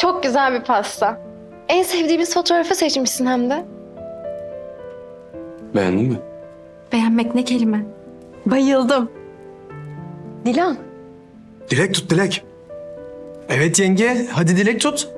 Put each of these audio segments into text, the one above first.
Çok güzel bir pasta. En sevdiğimiz fotoğrafı seçmişsin hem de. Beğendin mi? Beğenmek ne kelime. Bayıldım. Dilan, Dilek tut Dilek. Evet yenge hadi dilek tut.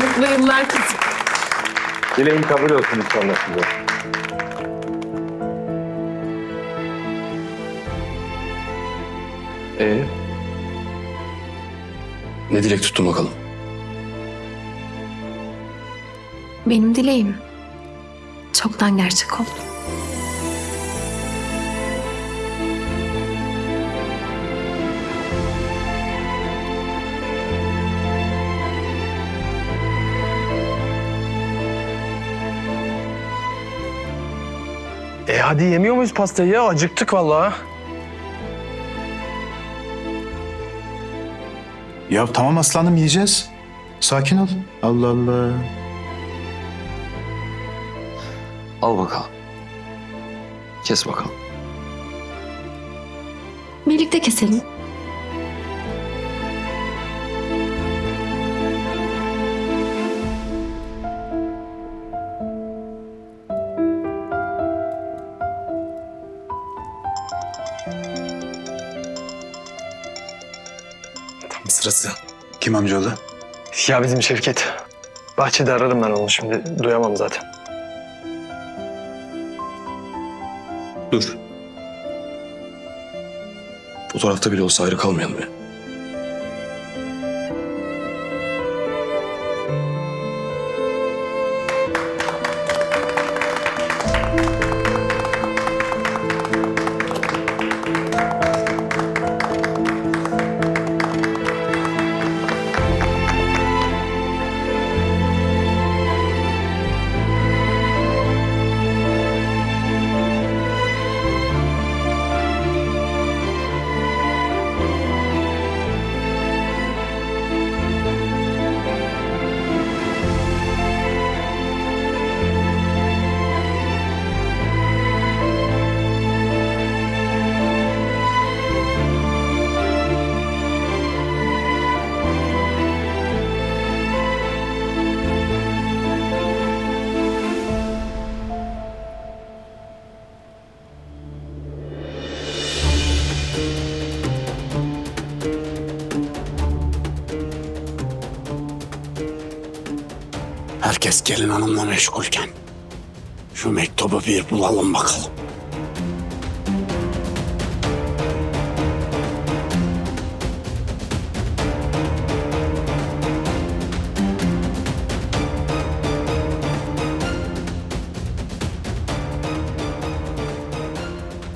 Mutlu yıllar kızım. Dileğim kabul olsun inşallah size. Ee? Ne dilek tuttun bakalım? Benim dileğim çoktan gerçek oldu. Hadi yemiyor muyuz pastayı ya? Acıktık vallahi. Ya tamam aslanım yiyeceğiz. Sakin ol. Allah Allah. Al bakalım. Kes bakalım. Birlikte keselim. Sırası. Kim amcaoğlu? Ya bizim Şevket. Bahçede ararım ben onu şimdi. Duyamam zaten. Dur. Fotoğrafta bile olsa ayrı kalmayalım ya. Herkes gelin hanımla meşgulken şu mektubu bir bulalım bakalım.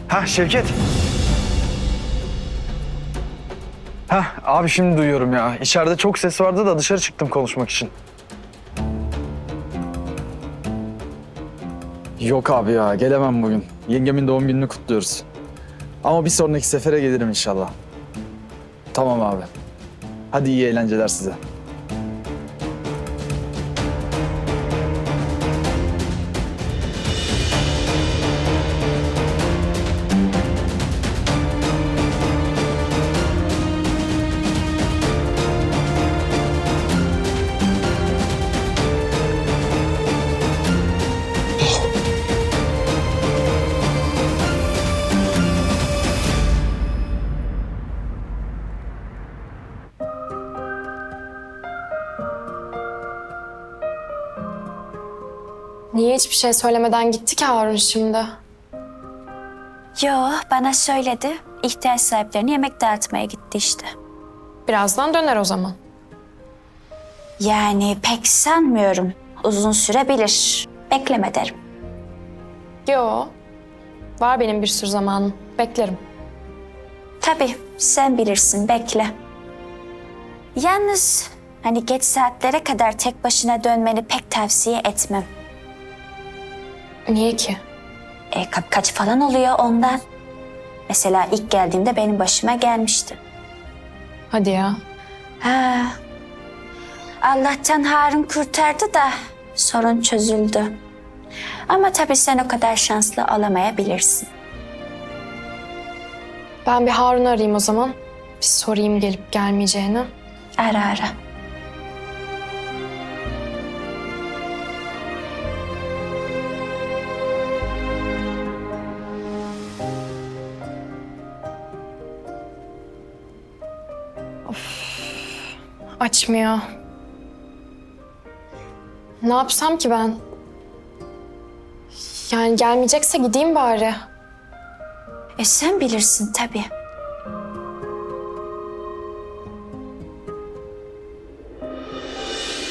Ha Şevket. Ha abi şimdi duyuyorum ya. İçeride çok ses vardı da dışarı çıktım konuşmak için. Yok abi ya gelemem bugün. Yengemin doğum gününü kutluyoruz. Ama bir sonraki sefere gelirim inşallah. Tamam abi. Hadi iyi eğlenceler size. Niye hiçbir şey söylemeden gitti ki Harun şimdi? Yo bana söyledi. İhtiyaç sahiplerine yemek dağıtmaya gitti işte. Birazdan döner o zaman. Yani pek sanmıyorum. Uzun sürebilir. Bekleme derim. Yo. Var benim bir sürü zamanım. Beklerim. Tabii sen bilirsin bekle. Yalnız hani geç saatlere kadar tek başına dönmeni pek tavsiye etmem. Niye ki? E, kapkaç falan oluyor ondan. Mesela ilk geldiğimde benim başıma gelmişti. Hadi ya. Ha. Allah'tan Harun kurtardı da sorun çözüldü. Ama tabii sen o kadar şanslı olamayabilirsin. Ben bir Harun arayayım o zaman. Bir sorayım gelip gelmeyeceğini. Ara ara. Açmıyor. Ne yapsam ki ben? Yani gelmeyecekse gideyim bari. E sen bilirsin tabii.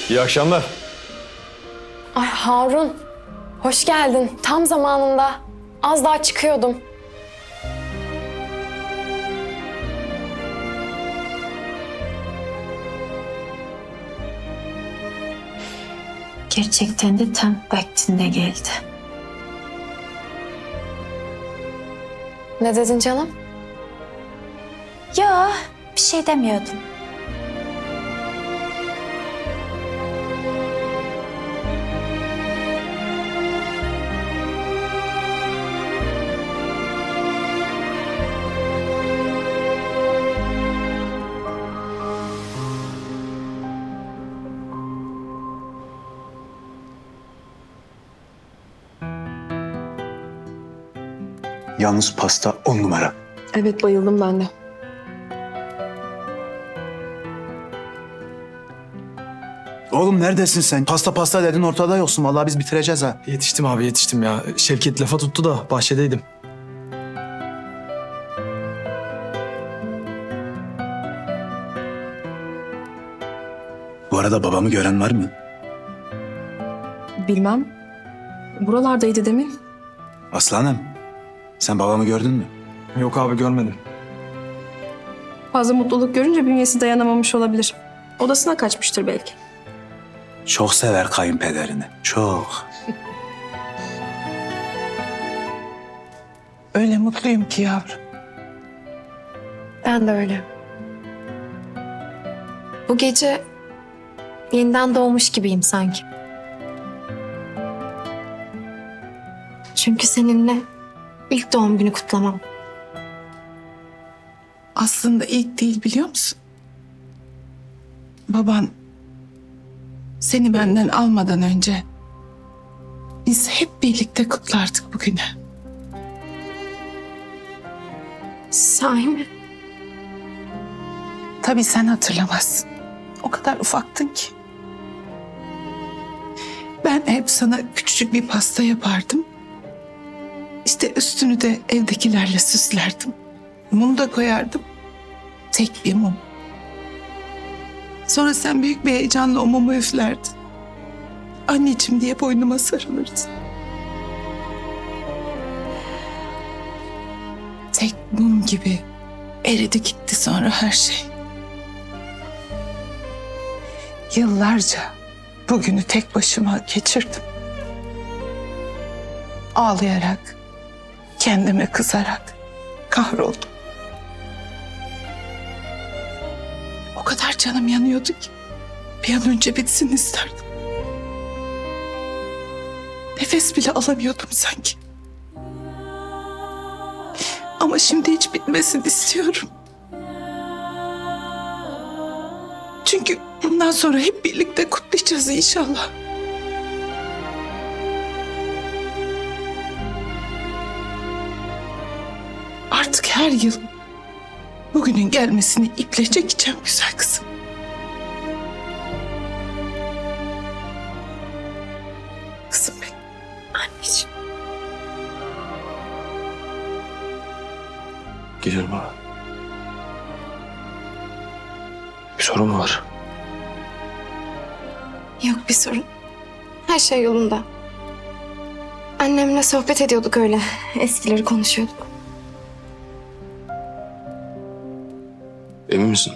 İyi akşamlar. Ay Harun, hoş geldin. Tam zamanında. Az daha çıkıyordum. Gerçekten de tam vaktinde geldi. Ne dedin canım? Yo, bir şey demiyordum. Yalnız pasta on numara. Evet bayıldım ben de. Oğlum neredesin sen? Pasta pasta dedin ortada yoksun. Vallahi biz bitireceğiz ha. Yetiştim abi yetiştim ya. Şevket lafa tuttu da bahçedeydim. Bu arada babamı gören var mı? Bilmem. Buralardaydı demin. Aslanım. Sen babamı gördün mü? Yok abi görmedim. Fazla mutluluk görünce bünyesi dayanamamış olabilir. Odasına kaçmıştır belki. Çok sever kayınpederini. Çok. Öyle mutluyum ki yavrum. Ben de öyle. Bu gece yeniden doğmuş gibiyim sanki. Çünkü seninle ilk doğum günü kutlamam. Aslında ilk değil biliyor musun? Baban seni benden almadan önce biz hep birlikte kutlardık bugünü. Sahi mi? Tabii sen hatırlamazsın. O kadar ufaktın ki. Ben hep sana küçücük bir pasta yapardım. İşte üstünü de evdekilerle süslerdim. Mum da koyardım. Tek bir mum. Sonra sen büyük bir heyecanla o mumu üflerdin. Anneciğim diye boynuma sarılırdın. Tek mum gibi eridi gitti sonra her şey. Yıllarca bugünü tek başıma geçirdim. Ağlayarak, kendime kızarak kahroldum. O kadar canım yanıyordu ki bir an önce bitsin isterdim. Nefes bile alamıyordum sanki. Ama şimdi hiç bitmesin istiyorum. Çünkü bundan sonra hep birlikte kutlayacağız inşallah. Artık her yıl bugünün gelmesini iple çekeceğim güzel kızım. Kızım benim. Anneciğim. Geliyorum baba. Bir sorun mu var? Yok bir sorun. Her şey yolunda. Annemle sohbet ediyorduk öyle. Eskileri konuşuyorduk. Emin misin?